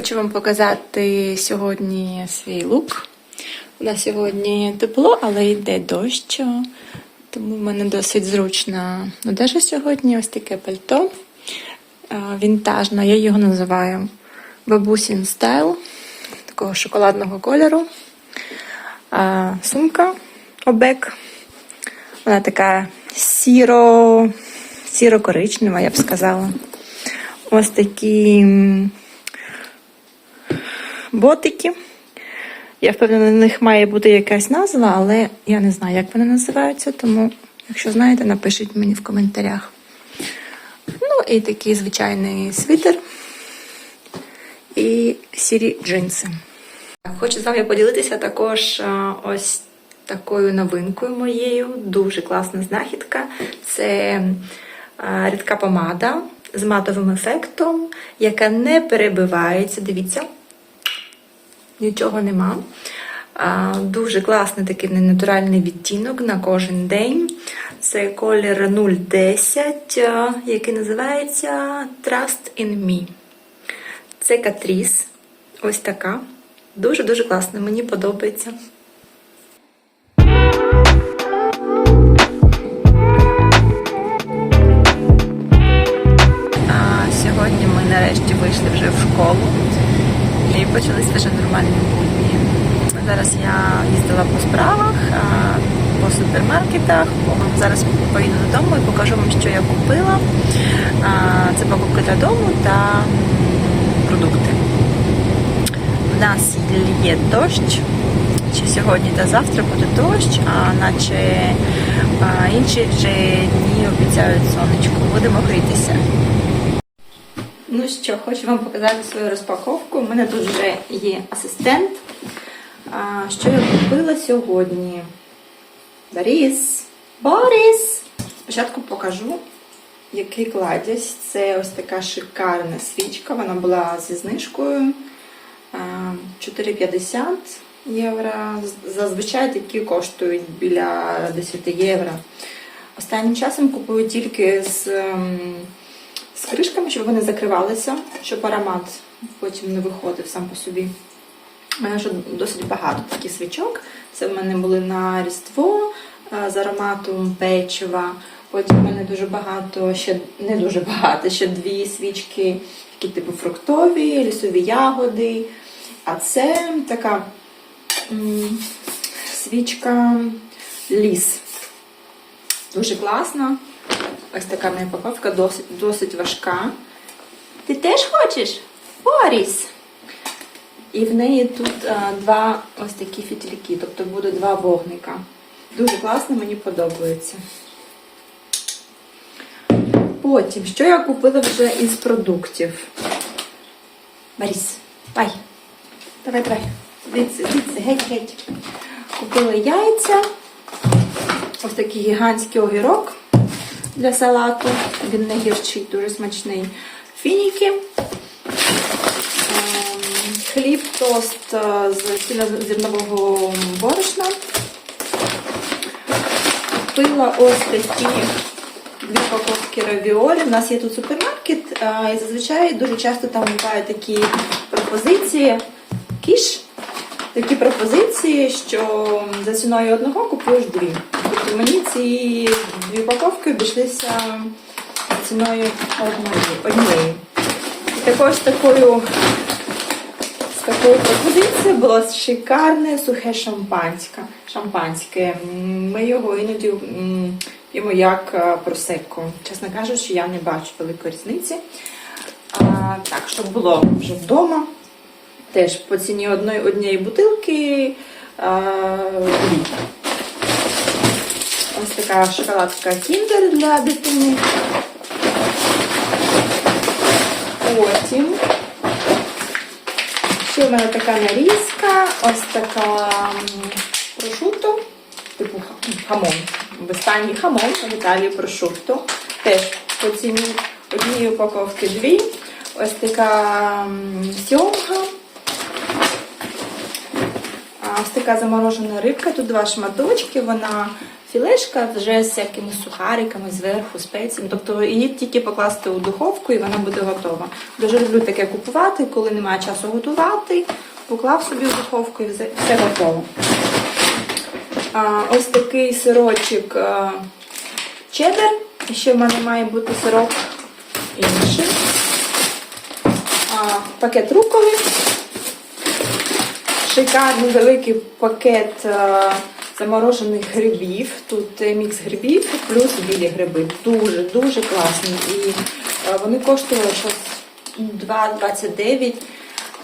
Хочу вам показати сьогодні свій лук. У нас сьогодні тепло, але йде дощ, тому в мене досить зручна одежа сьогодні. Ось таке пальто. Е, Вінтажна, я його називаю бабусін стайл, такого шоколадного кольору. Сумка обек. Вона така сіро, сіро-коричнева, я б сказала. Ось такі ботики. Я впевнена, на них має бути якась назва, але я не знаю, як вони називаються, тому, якщо знаєте, напишіть мені в коментарях. Ну, і такий звичайний світер і сірі джинси. Хочу з вами поділитися також ось такою новинкою моєю. Дуже класна знахідка. Це рідка помада з матовим ефектом, яка не перебивається. Дивіться, нічого нема. Дуже класний такий ненатуральний відтінок на кожен день. Це колір 010, який називається Trust in Me. Це Катріс. Ось така. Дуже-дуже класно, мені подобається. Сьогодні ми нарешті вийшли вже в школу і почалися вже нормальні будні. Зараз я їздила по справах, по супермаркетах. Зараз поїду додому і покажу вам, що я купила. Це покупки додому та продукти. В нас є дощ. Чи сьогодні та завтра буде дощ, а наче інші вже дні обіцяють сонечко. Будемо грітися. Ну що, хочу вам показати свою розпаковку. У мене тут вже є асистент. А, що я купила сьогодні? Борис! Борис! Спочатку покажу, який кладязь. Це ось така шикарна свічка. Вона була зі знижкою. А, 4,50 євро. Зазвичай такі коштують біля 10 євро. Останнім часом купую тільки ем, з кришками, щоб вони закривалися, щоб аромат потім не виходив сам по собі. У мене вже досить багато таких свічок. Це в мене були на Різдво е, з ароматом печива. Потім в мене дуже багато, ще не дуже багато, ще дві свічки, які типу фруктові, лісові ягоди. А це така свічка ліс. Дуже класна. Ось така моя упаковка, досить, досить важка. Ти теж хочеш? Боріс! І в неї тут а, два ось такі фітільки, тобто буде два вогника. Дуже класно, мені подобається. Потім, що я купила вже із продуктів? Борис, дай. Давай, давай. Дивіться, дивіться, геть, геть. Купила яйця. Ось такий гігантський огірок для салату. Він не гірчий, дуже смачний. Фініки. Ем, Хліб, тост е, з цільнозернового борошна. Купила ось такі дві упаковки равіолі. У нас є тут супермаркет, і зазвичай дуже часто там бувають такі пропозиції. Кіш. Такі пропозиції, що за ціною одного купуєш дві. Мені ці дві упаковки обійшлися ціною однієї. І також такою з такою пропозицією було шикарне сухе шампанське. шампанське. Ми його іноді п'ємо як е, просекко. Чесно кажучи, я не бачу великої різниці. А, так, щоб було вже вдома. Теж по ціні одної, однієї бутилки а. Ось така шоколадка Kinder для дитини. Потім ще в мене така нарізка, ось така прошутто, типу хамон. В Іспанії хамон, в Італії прошутто. Теж по ціні однієї упаковки дві. Ось така сьомга. Ось така заморожена рибка, тут два шматочки, вона філешка вже з всякими сухариками зверху, спеціями. Тобто її тільки покласти у духовку і вона буде готова. Дуже люблю таке купувати, коли немає часу готувати. Поклав собі в духовку і все готово. А, ось такий сирочок а, чеддер. І ще в мене має бути сирок інший. А, пакет руколи. Шикарний великий пакет а, заморожених грибів. Тут е, мікс грибів плюс білі гриби. Дуже, дуже класні. І вони коштували щось 2,29.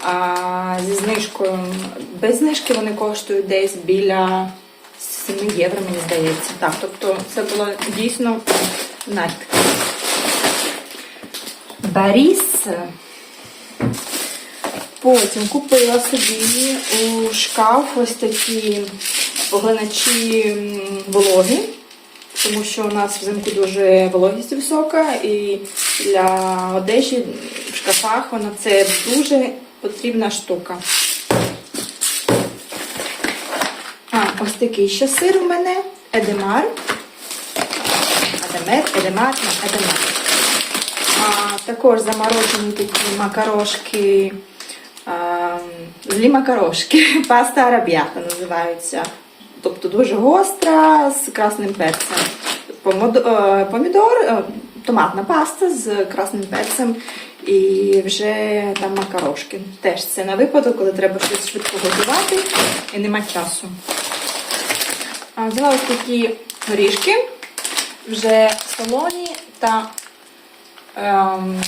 А зі знижкою без знижки вони коштують десь біля 7 євро, мені здається. Так, тобто це було дійсно знахідка. Баріс. Потім купила собі у шкаф ось такі поглиначі м, вологи, тому що у нас взимку дуже вологість висока, і для одежі в шкафах вона це дуже потрібна штука. А, ось такий ще сир у мене Едемар. Едемер, Едемар, Едемар. А, також заморожені такі макарошки, злі макарошки, паста арабіата називаються. Тобто дуже гостра з красним перцем. Е, Помідор, е, томатна паста з красним перцем і вже там макарошки. Теж це на випадок, коли треба щось швидко готувати і нема часу. Взяла ось такі горішки, вже солоні та ем,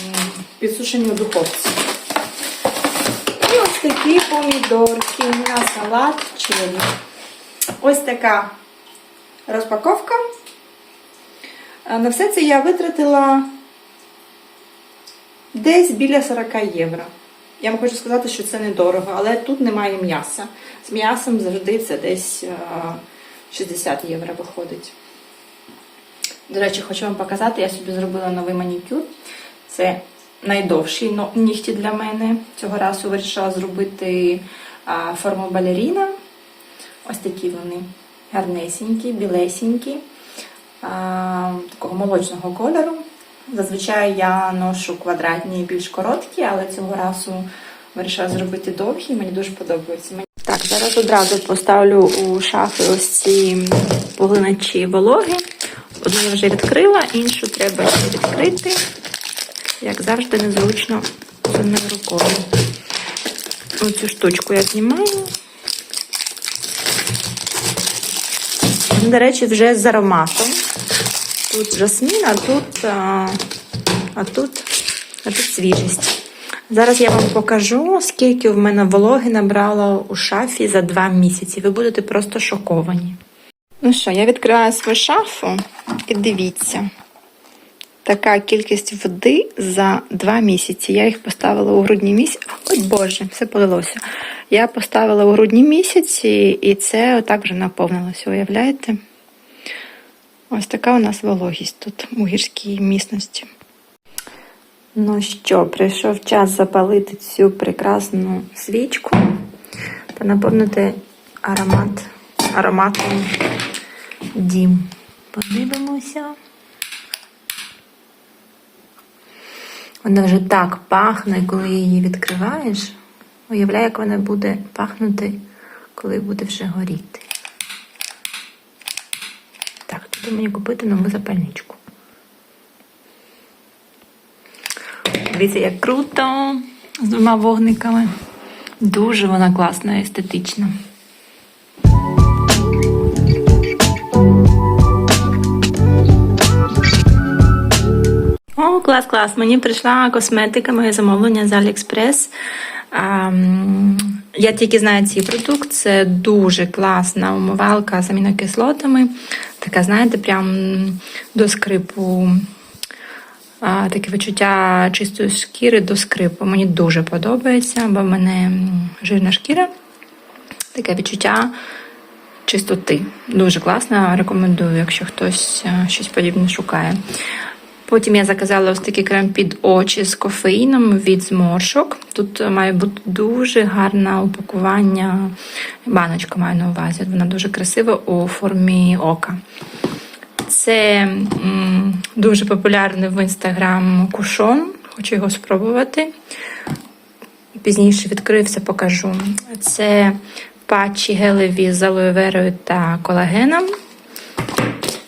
підсушені у духовці. І ось такі помідорки на салат чилі. Ось така розпаковка. На все це я витратила десь біля 40 євро. Я вам хочу сказати, що це недорого, але тут немає м'яса. З м'ясом завжди це десь е, 60 євро виходить. До речі, хочу вам показати, я собі зробила новий манікюр. Це найдовші нігті для мене. Цього разу вирішила зробити форму балеріна. Ось такі вони гарнесенькі, білесенькі, а, такого молочного кольору. Зазвичай я ношу квадратні більш короткі, але цього разу вирішила зробити довгі, мені дуже подобаються. Так, зараз одразу поставлю у шафи ось ці поглиначі вологи. Одну я вже відкрила, іншу треба відкрити. Як завжди, незручно з одною рукою. Оцю штучку я знімаю. До речі, вже з ароматом. Тут жасмін, а тут, а, а тут, а тут свіжість. Зараз я вам покажу, скільки в мене вологи набрало у шафі за два місяці. Ви будете просто шоковані. Ну що, я відкриваю свою шафу і дивіться. Така кількість води за два місяці. Я їх поставила у грудні місяці. Ой Боже, все полилося. Я поставила у грудні місяці, і це отак вже наповнилося. Уявляєте? Ось така у нас вологість тут у гірській місності. Ну що, прийшов час запалити цю прекрасну свічку та наповнити аромат, ароматом дім. Подивимося. Вона вже так пахне, коли її відкриваєш. Уявляй, як вона буде пахнути, коли буде вже горіти. Так, треба мені купити нову запальничку. Дивіться, як круто з двома вогниками. Дуже вона класна, естетична. О, клас, клас. Мені прийшла косметика, моє замовлення з Aliexpress. Я тільки знаю цей продукт. Це дуже класна умивалка з амінокислотами. Така, знаєте, прям до скрипу. Таке відчуття чистої шкіри до скрипу. Мені дуже подобається, бо в мене жирна шкіра. Таке відчуття чистоти. Дуже класно. Рекомендую, якщо хтось е, щось подібне шукає. Потім я заказала ось такий крем під очі з кофеїном від зморшок. Тут Тут має бути дуже гарне упакування. Баночка маю на увазі. Вона дуже красива у формі ока. Це м, дуже популярний в інстаграм кушон. Хочу його спробувати. Пізніше відкрився, покажу. Це патчі гелеві з алоє верою та колагеном.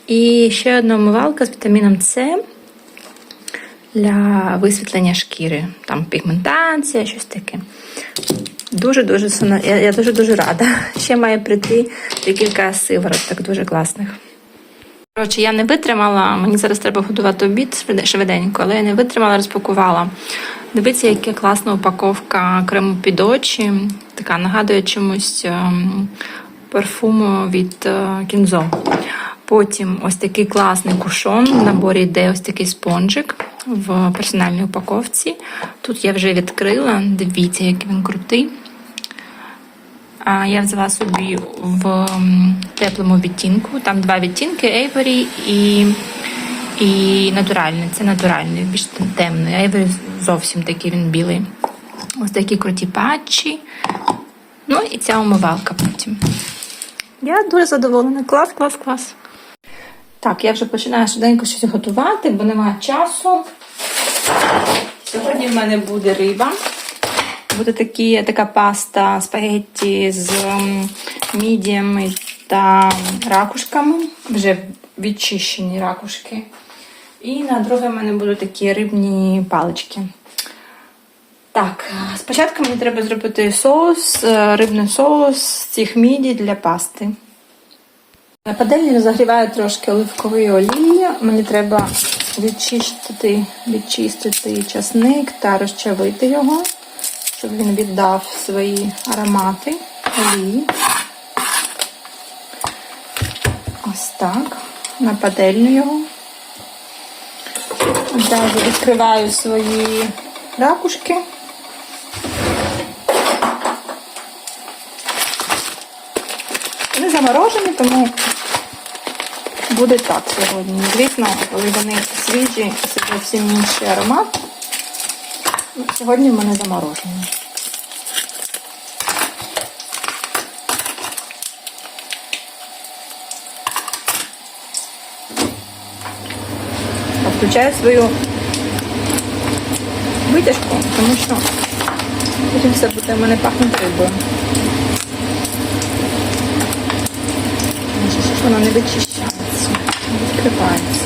І ще одна умивалка з вітаміном С для висвітлення шкіри. Там пігментація, щось таке. Дуже-дуже я дуже-дуже рада. Ще має прийти декілька сивороток дуже класних. Коротше, я не витримала, мені зараз треба готувати обід швиденько, але я не витримала, розпакувала. Дивіться, яка класна упаковка крему під очі. Така нагадує чомусь ем, парфуму від е, кінзо. Потім ось такий класний кушон. В наборі йде ось такий спонжик в персональній упаковці. Тут я вже відкрила. Дивіться, який він крутий. А я взяла собі в теплому відтінку. Там два відтінки Avery і, і натуральний. Це натуральний, більш темний. Avery зовсім такий він білий. Ось такі круті патчі. Ну і ця умивалка потім. Я дуже задоволена. Клас, клас, клас. Так, я вже починаю швиденько щось готувати, бо немає часу. Сьогодні в мене буде риба. Буде такі, така паста спагетті з ем, мідіями та ракушками, вже відчищені ракушки. І на друге в мене будуть такі рибні палички. Так, спочатку мені треба зробити соус, е, рибний соус з цих міді для пасти. На пательні розігріваю трошки оливкової олії. Мені треба відчистити, відчистити часник та розчавити його, щоб він віддав свої аромати олії. Ось так. На пательню його. Одразу відкриваю свої ракушки. Вони заморожені, тому буде так сьогодні. Звісно, коли вони свіжі, це зовсім інший аромат. Ну, Сьогодні в мене заморожені. Включаю свою витяжку, тому що потім все буде в мене пахнути рибою. Вона не вичищається, відкривається.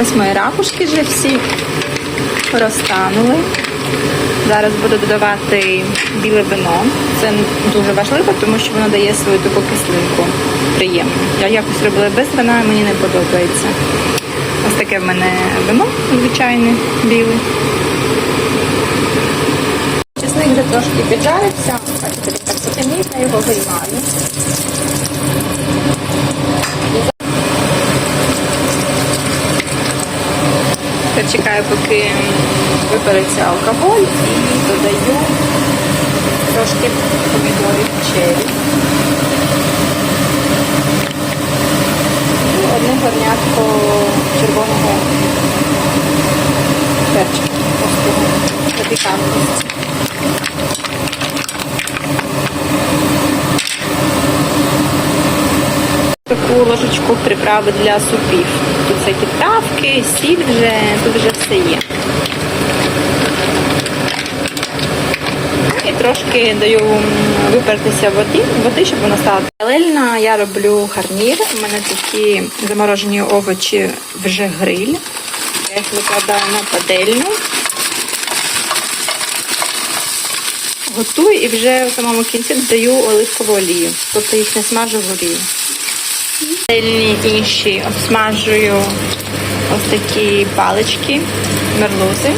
Ось мої ракушки вже всі розтанули. Зараз буду додавати біле вино. Це дуже важливо, тому що воно дає свою таку кислинку. Приємну. Я якось робила без вина, і мені не подобається. Ось таке в мене вино звичайне, біле. Чесник вже трошки піджарився, бачите, так потемніє, я його виймаю. Тепер чекаю, поки випереться алкоголь і додаю трошки помідорів черрі. Одне горнятко червоного перчика. Просто для Таку ложечку приправи для супів. Тут всякі травки, сіль вже, тут вже все є. І трошки даю випертися води, води, щоб вона стала паралельно. Я роблю гарнір. У мене такі заморожені овочі вже гриль. Я їх викладаю на пательню. Готую і вже в самому кінці додаю оливкову олію. Тобто їх не смажу в олію. Пательні інші обсмажую ось такі палички, мерлузи.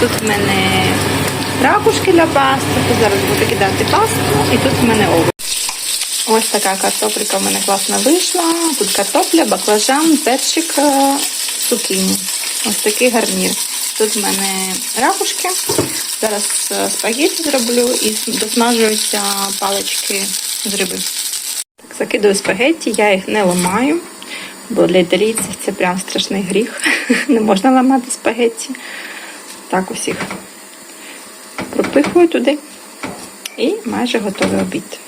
Тут в мене ракушки для пасти, зараз буду кидати пасту, і тут в мене овочі. Ось така картопелька в мене класно вийшла. Тут картопля, баклажан, перчик, е, цукіні. Ось такий гарнір. Тут в мене ракушки. Зараз е, спагетті зроблю і досмажуються палички з риби. Так, закидаю спагетті, я їх не ламаю. Бо для італійців це прям страшний гріх. Не можна ламати спагетті. Так усіх пропихую туди. І майже готовий обід.